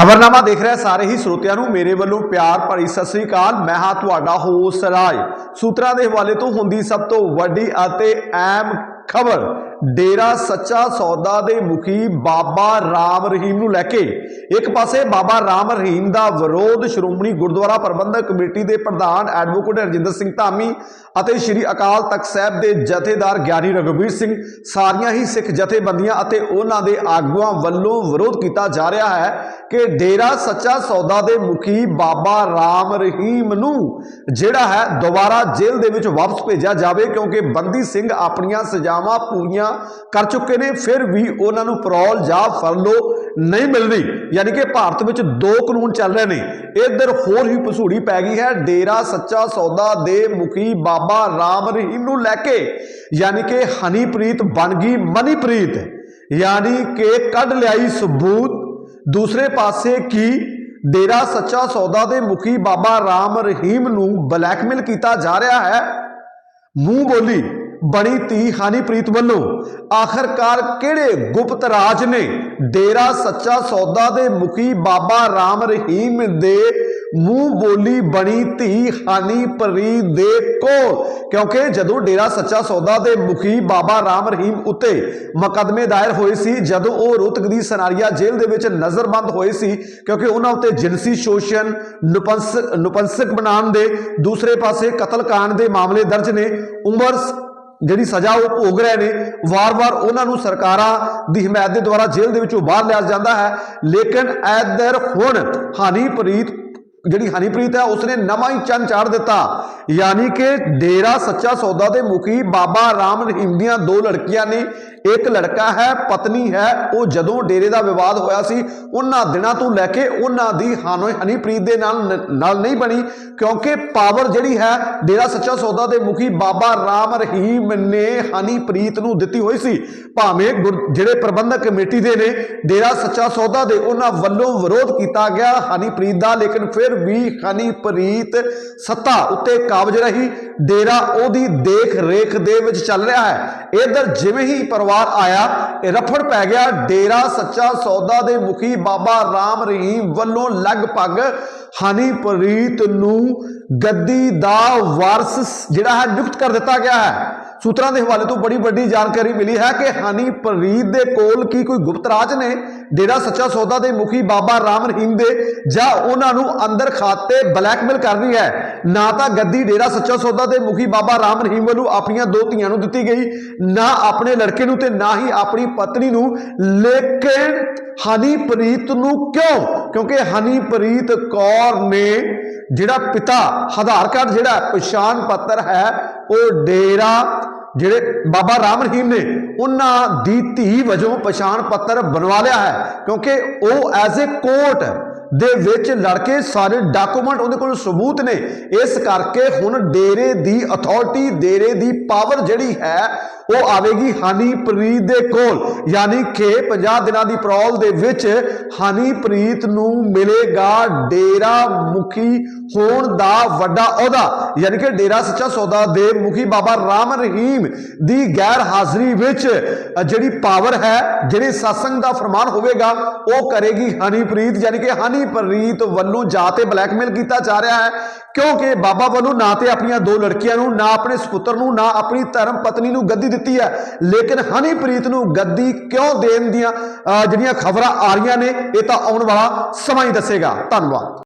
ਖਬਰਨਾਮਾ ਦੇਖ ਰਹੇ ਸਾਰੇ ਹੀ ਸਰੋਤਿਆਂ ਨੂੰ। ਮੇਰੇ ਵੱਲੋਂ ਪਿਆਰ ਭਰੀ ਸਤਿ ਸ੍ਰੀ ਅਕਾਲ। ਮੈਂ ਹਾਂ ਤੁਹਾਡਾ ਹੋਸਟ ਰਾਜ। ਸੂਤਰਾਂ ਦੇ ਹਵਾਲੇ ਤੋਂ ਹੁੰਦੀ ਸਭ ਤੋਂ ਵੱਡੀ ਅਤੇ ਅਹਿਮ ਖਬਰ ਡੇਰਾ ਸੱਚਾ ਸੌਦਾ ਦੇ ਮੁਖੀ ਬਾਬਾ ਰਾਮ ਰਹੀਮ ਨੂੰ ਲੈ ਕੇ ਇੱਕ ਪਾਸੇ ਬਾਬਾ ਰਾਮ ਰਹੀਮ ਦਾ ਵਿਰੋਧ ਸ਼੍ਰੋਮਣੀ ਗੁਰਦੁਆਰਾ ਪ੍ਰਬੰਧਕ ਕਮੇਟੀ ਦੇ ਪ੍ਰਧਾਨ ਐਡਵੋਕੇਟ ਹਰਜਿੰਦਰ ਸਿੰਘ ਧਾਮੀ ਅਤੇ ਸ੍ਰੀ ਅਕਾਲ ਤਖਤ ਸਾਹਿਬ ਦੇ ਜਥੇਦਾਰ ਗਿਆਨੀ ਰਘੁਵੀਰ ਸਿੰਘ, ਸਾਰੀਆਂ ਹੀ ਸਿੱਖ ਜਥੇਬੰਦੀਆਂ ਅਤੇ ਉਹਨਾਂ ਦੇ ਆਗੂਆਂ ਵੱਲੋਂ ਵਿਰੋਧ ਕੀਤਾ ਜਾ ਰਿਹਾ ਹੈ ਕਿ ਡੇਰਾ ਸੱਚਾ ਸੌਦਾ ਦੇ ਮੁਖੀ ਬਾਬਾ ਰਾਮ ਰਹੀਮ ਨੂੰ ਜਿਹੜਾ ਹੈ ਦੁਬਾਰਾ ਜੇਲ੍ਹ ਦੇ ਵਿੱਚ ਵਾਪਸ ਭੇਜਿਆ ਜਾਵੇ ਕਿਉਂਕਿ ਬੰਦੀ ਸਿੰਘ ਆਪਣੀਆਂ ਸਜ਼ਾਵਾਂ ਪੂਰੀਆਂ ਕਰ ਚੁੱਕੇ ਨੇ, ਫਿਰ ਵੀ ਉਹਨਾਂ ਨੂੰ ਪਰੋਲ ਜਾਂ ਫਰਲੋ ਨਹੀਂ ਮਿਲਦੀ। ਯਾਨੀ ਕਿ ਭਾਰਤ ਵਿੱਚ ਦੋ ਕਾਨੂੰਨ ਚੱਲ ਰਹੇ ਨੇ। ਇੱਧਰ ਹੋਰ ਹੀ ਪਸੂੜੀ ਪੈ ਗਈ ਹੈ, ਡੇਰਾ ਸੱਚਾ ਸੌਦਾ ਦੇ ਮੁਖੀ ਬਾਬਾ ਰਾਮ ਰਹੀਮ ਨੂੰ ਲੈ ਕੇ। ਯਾਨੀ ਕਿ ਹਨੀਪ੍ਰੀਤ ਬਣ ਗਈ ਮਨੀਪ੍ਰੀਤ। ਯਾਨੀ ਕਿ ਕੱਢ ਲਿਆਈ ਸਬੂਤ। ਦੂਸਰੇ ਪਾਸੇ ਕੀ ਡੇਰਾ ਸੱਚਾ ਸੌਦਾ ਦੇ ਮੁਖੀ ਬਾਬਾ ਰਾਮ ਰਹੀਮ ਨੂੰ ਬਲੈਕਮੇਲ ਕੀਤਾ ਜਾ ਰਿਹਾ ਹੈ? ਮੂੰਹ ਬੋਲੀ। ਬਣੀ ਧੀ ਹਾਨੀਪ੍ਰੀਤ ਵੱਲੋਂ ਆਖਰਕਾਰ ਕਿਹੜੇ ਗੁਪਤ ਰਾਜ ਨੇ ਡੇਰਾ ਸੱਚਾ ਸੌਦਾ ਦੇ ਮੁਖੀ ਬਾਬਾ ਰਾਮ ਰਹੀਮ ਦੇ ਮੂੰਹ ਬੋਲੀ ਬਣੀ ਧੀ ਹਾਨੀਪ੍ਰੀਤ ਦੇ ਕੋਲ? ਕਿਉਂਕਿ ਜਦੋਂ ਡੇਰਾ ਸੱਚਾ ਸੌਦਾ ਦੇ ਮੁਖੀ ਬਾਬਾ ਰਾਮ ਰਹੀਮ ਉੱਤੇ ਮੁਕੱਦਮੇ ਦਾਇਰ ਹੋਏ ਸੀ, ਜਦੋਂ ਉਹ ਰੋਹਤਕ ਦੀ ਸਨਾਰੀਆ ਜੇਲ੍ਹ ਦੇ ਵਿੱਚ ਨਜ਼ਰਬੰਦ ਹੋਏ ਸੀ, ਕਿਉਂਕਿ ਉਹਨਾਂ ਉੱਤੇ ਜਿਨਸੀ ਸ਼ੋਸ਼ਣ ਨੁਪੰਸਕ ਨੁਪੰਸਕ ਬਣਾਉਣ ਦੇ ਦੂਸਰੇ ਪਾਸੇ ਕਤਲकांड ਦੇ ਮਾਮਲੇ ਦਰਜ ਨੇ, ਉਮਰ ਜਿਹੜੀ ਸਜ਼ਾ ਉਹ ਭੋਗ ਰਹੇ ਨੇ, ਵਾਰ-ਵਾਰ ਉਹਨਾਂ ਨੂੰ ਸਰਕਾਰਾਂ ਦੀ ਹਮਾਇਤ ਦੇ ਦੁਆਰਾ ਜੇਲ੍ਹ ਦੇ ਵਿੱਚੋਂ ਬਾਹਰ ਲਿਆ ਜਾਂਦਾ ਹੈ। ਲੇਕਿਨ ਐਦਰ ਹੁਣ ਹਨੀਪ੍ਰੀਤ ਜਿਹੜੀ ਹਨੀਪ੍ਰੀਤ ਹੈ, ਉਸਨੇ ਨਵਾਂ ਹੀ ਚੰਨ ਚਾੜ ਦਿੱਤਾ। ਯਾਨੀ ਕਿ ਡੇਰਾ ਸੱਚਾ ਸੌਦਾ ਦੇ ਮੁਖੀ ਬਾਬਾ ਰਾਮ ਰਹੀਮ ਦੀਆਂ ਦੋ ਲੜਕੀਆਂ ਨੇ। ਇੱਕ ਲੜਕਾ ਹੈ, ਪਤਨੀ ਹੈ, ਉਹ ਜਦੋਂ ਡੇਰੇ ਦਾ ਵਿਵਾਦ ਹੋਇਆ ਸੀ, ਉਹਨਾਂ ਦਿਨਾਂ ਤੋਂ ਲੈ ਕੇ ਉਹਨਾਂ ਦੀ ਹਾਨੋ ਹਨੀਪ੍ਰੀਤ ਦੇ ਨਾਲ ਨ- ਨਾਲ ਨਹੀਂ ਬਣੀ, ਕਿਉਂਕਿ ਪਾਵਰ ਜਿਹੜੀ ਹੈ, ਡੇਰਾ ਸੱਚਾ ਸੌਦਾ ਦੇ ਮੁਖੀ ਬਾਬਾ ਰਾਮ ਰਹੀਮ ਨੇ ਹਨੀਪ੍ਰੀਤ ਨੂੰ ਦਿੱਤੀ ਹੋਈ ਸੀ। ਭਾਵੇਂ ਗੁਰ- ਜਿਹੜੇ ਪ੍ਰਬੰਧਕ ਕਮੇਟੀ ਦੇ ਨੇ, ਡੇਰਾ ਸੱਚਾ ਸੌਦਾ ਦੇ ਉਹਨਾਂ ਵੱਲੋਂ ਵਿਰੋਧ ਕੀਤਾ ਗਿਆ ਹਨੀਪ੍ਰੀਤ ਦਾ, ਲੇਕਿਨ ਫਿਰ ਵੀ ਹਨੀਪ੍ਰੀਤ ਸੱਤਾ ਉੱਤੇ ਕਾਬਜ ਰਹੀ। ਡੇਰਾ ਉਹਦੀ ਦੇਖ ਰੇਖ ਦੇ ਵਿੱਚ ਚੱਲ ਰਿਹਾ ਹੈ। ਇਧਰ ਜਿਵੇਂ ਹੀ ਪਰਿਵਾਰ ਆਇਆ, ਇਹ ਰਫੜ ਪੈ ਗਿਆ। ਡੇਰਾ ਸੱਚਾ ਸੌਦਾ ਦੇ ਮੁਖੀ ਬਾਬਾ ਰਾਮ ਰਹੀਮ ਵੱਲੋਂ ਲਗਭਗ ਹਨੀਪ੍ਰੀਤ ਨੂੰ ਗੱਦੀ ਦਾ ਵਾਰਸ ਜਿਹੜਾ ਹੈ ਨਿਯੁਕਤ ਕਰ ਦਿੱਤਾ ਗਿਆ ਹੈ। ਸੂਤਰਾਂ ਦੇ ਹਵਾਲੇ ਤੋਂ ਬੜੀ ਵੱਡੀ ਜਾਣਕਾਰੀ ਮਿਲੀ ਹੈ ਕਿ ਹਨੀਪ੍ਰੀਤ ਦੇ ਕੋਲ ਕੀ ਕੋਈ ਗੁਪਤ ਰਾਜ ਨੇ? ਡੇਰਾ ਸੱਚਾ ਸੌਦਾ ਦੇ ਮੁਖੀ ਬਾਬਾ ਰਾਮ ਰਹੀਮ ਦੇ ਜਾਂ ਉਹਨਾਂ ਨੂੰ ਅੰਦਰ ਖਾਤੇ ਬਲੈਕਮੇਲ ਕਰਨੀ ਹੈ? ਨਾ ਤਾਂ ਗੱਦੀ ਡੇਰਾ ਸੱਚਾ ਸੌਦਾ ਦੇ ਮੁਖੀ ਬਾਬਾ ਰਾਮ ਰਹੀਮ ਵੱਲੋਂ ਆਪਣੀਆਂ ਦੋ ਧੀਆਂ ਨੂੰ ਦਿੱਤੀ ਗਈ, ਨਾ ਆਪਣੇ ਲੜਕੇ ਨੂੰ ਤੇ ਨਾ ਹੀ ਆਪਣੀ ਪਤਨੀ ਨੂੰ। ਲੇਕਿਨ ਹਨੀਪ੍ਰੀਤ ਨੂੰ ਕਿਉਂ? ਕਿਉਂਕਿ ਹਨੀਪ੍ਰੀਤ ਕੌਰ ਨੇ ਜਿਹੜਾ ਪਿਤਾ ਆਧਾਰ ਕਾਰਡ ਜਿਹੜਾ ਪਛਾਣ ਪੱਤਰ ਹੈ, ਉਹ ਡੇਰਾ ਜਿਹੜੇ ਬਾਬਾ ਰਾਮ ਰਹੀਮ ਨੇ, ਉਹਨਾਂ ਦੀ ਧੀ ਵਜੋਂ ਪਛਾਣ ਪੱਤਰ ਬਣਵਾ ਲਿਆ ਹੈ। ਕਿਉਂਕਿ ਉਹ ਐਜ਼ ਅ ਕੋਰਟ ਦੇ ਵਿੱਚ ਲੜਕੇ ਸਾਰੇ ਡਾਕੂਮੈਂਟ ਉਹਦੇ ਕੋਲ ਸਬੂਤ ਨੇ। ਇਸ ਕਰਕੇ ਹੁਣ ਡੇਰੇ ਦੀ ਅਥਾਰਟੀ ਡੇਰੇ ਦੀ ਪਾਵਰ ਜਿਹੜੀ ਹੈ ਉਹ ਆਵੇਗੀ ਹਨੀਪ੍ਰੀਤ ਦੇ ਕੋਲ, ਯਾਨੀ ਕਿ 50 ਦਿਨਾਂ ਦੀ ਪ੍ਰੋਲ ਦੇ ਵਿੱਚ ਹਨੀਪ੍ਰੀਤ ਨੂੰ ਮਿਲੇਗਾ ਡੇਰਾ ਮੁਖੀ ਹੋਣ ਦਾ ਵੱਡਾ ਅਹੁਦਾ, ਯਾਨੀ ਕਿ ਡੇਰਾ ਸੱਚਾ ਸੌਦਾ ਦੇ ਮੁਖੀ ਬਾਬਾ ਰਾਮ ਰਹੀਮ ਦੀ ਗੈਰ ਹਾਜ਼ਰੀ ਵਿੱਚ ਜਿਹੜੀ ਪਾਵਰ ਹੈ, ਜਿਹੜੇ ਸਤਸੰਗ ਦਾ ਫਰਮਾਨ ਹੋਵੇਗਾ, ਉਹ ਕਰੇਗੀ ਹਨੀਪ੍ਰੀਤ ਯਾਨੀ ਕਿ ਹਨੀਪ੍ਰੀਤ ਵੱਲੋਂ ਜਾ ਤੇ ਬਲੈਕਮੇਲ ਕੀਤਾ ਜਾ ਰਿਹਾ ਹੈ। ਕਿਉਂਕਿ ਬਾਬਾ ਵੱਲੋਂ ਨਾ ਤੇ ਆਪਣੀਆਂ ਦੋ ਲੜਕੀਆਂ ਨੂੰ ਨਾ ਆਪਣੇ ਸੁਪੁੱਤਰ ਨੂੰ ਨਾ ਆਪਣੀ ਧਰਮ ਪਤਨੀ ਨੂੰ ਗੱਦੀ ਦਿੱਤੀ ਹੈ। ਲੇਕਿਨ ਹਨੀਪ੍ਰੀਤ ਨੂੰ ਗੱਦੀ ਕਿਉਂ ਦੇਣ ਦੀਆਂ ਅ, ਜਿਹੜੀਆਂ ਖਬਰਾਂ ਆ ਰਹੀਆਂ ਨੇ ਇਹ ਤਾਂ ਆਉਣ ਵਾਲਾ ਸਮਾਂ ਹੀ ਦੱਸੇਗਾ। ਧੰਨਵਾਦ।